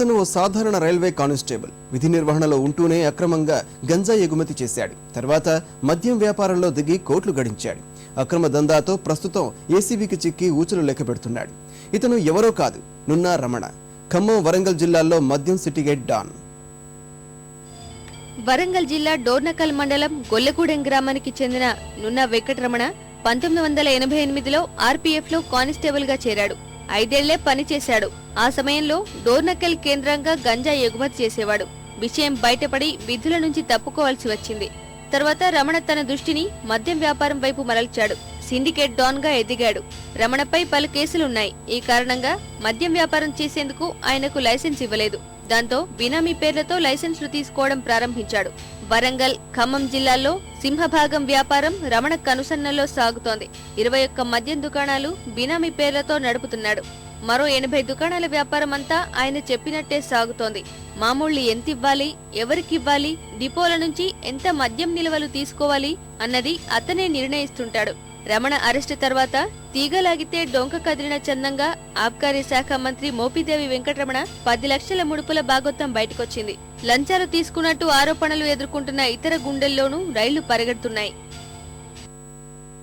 అతను ఓ సాధారణ railway constable. విధి నిర్వహణలో ఉంటూనే అక్రమంగా గంజా ఎగుమతి చేశాడు. తర్వాత మద్యం వ్యాపారంలో దిగి కోట్లు గడించాడు. అక్రమ దందాతో ప్రస్తుతం ఏసీబీకి చిక్కి ఊచలు లెక్క పెడుతున్నాడు. ఇతను ఎవరో కాదు. నున్నా రమణ. ఖమ్మం వరంగల్ జిల్లాల్లో మద్యం సిటిగేట్ డాన్. వరంగల్ జిల్లా డోర్నకల్ మండలం గొల్లగూడెం గ్రామానికి చెందిన నున్న వెంకటరమణ పంతొమ్మిది వందల ఎనభై ఎనిమిదిలో ఆర్పీఎఫ్లో కానిస్టేబుల్గా చేరాడు. ఐదేళ్ళే పనిచేశాడు. ఆ సమయంలో డోర్నకెల్ కేంద్రంగా గంజా ఎగుమతి చేసేవాడు. విషయం బయటపడి విధుల నుంచి తప్పుకోవాల్సి వచ్చింది. తర్వాత రమణ తన దృష్టిని మద్యం వ్యాపారం వైపు మరల్చాడు. సిండికేట్ డాన్గా ఎదిగాడు. రమణపై పలు కేసులున్నాయి. ఈ కారణంగా మద్యం వ్యాపారం చేసేందుకు ఆయనకు లైసెన్స్ ఇవ్వలేదు. దాంతో బినామీ పేర్లతో లైసెన్సులు తీసుకోవడం ప్రారంభించాడు. వరంగల్ ఖమ్మం జిల్లాల్లో సింహభాగం వ్యాపారం రమణ కనుసన్నల్లో సాగుతోంది. ఇరవై ఒక్క మద్యం దుకాణాలు బినామీ పేర్లతో నడుపుతున్నాడు. మరో ఎనభై దుకాణాల వ్యాపారం అంతా ఆయన చెప్పినట్టే సాగుతోంది. మామూళ్ళు ఎంత ఇవ్వాలి ఎవరికివ్వాలి డిపోల నుంచి ఎంత మద్యం నిల్వలు తీసుకోవాలి అన్నది అతనే నిర్ణయిస్తుంటాడు. రమణ అరెస్టు తర్వాత తీగలాగితే డొంక కదిలిన చందంగా ఆబ్కారీ శాఖ మంత్రి మోపిదేవి వెంకటరమణ పది లక్షల ముడుపుల భాగోత్తం బయటకొచ్చింది. లంచాలు తీసుకున్నట్టు ఆరోపణలు ఎదుర్కొంటున్న ఇతర గుండెల్లోనూ రైళ్ళు పరిగెడుతున్నాయి.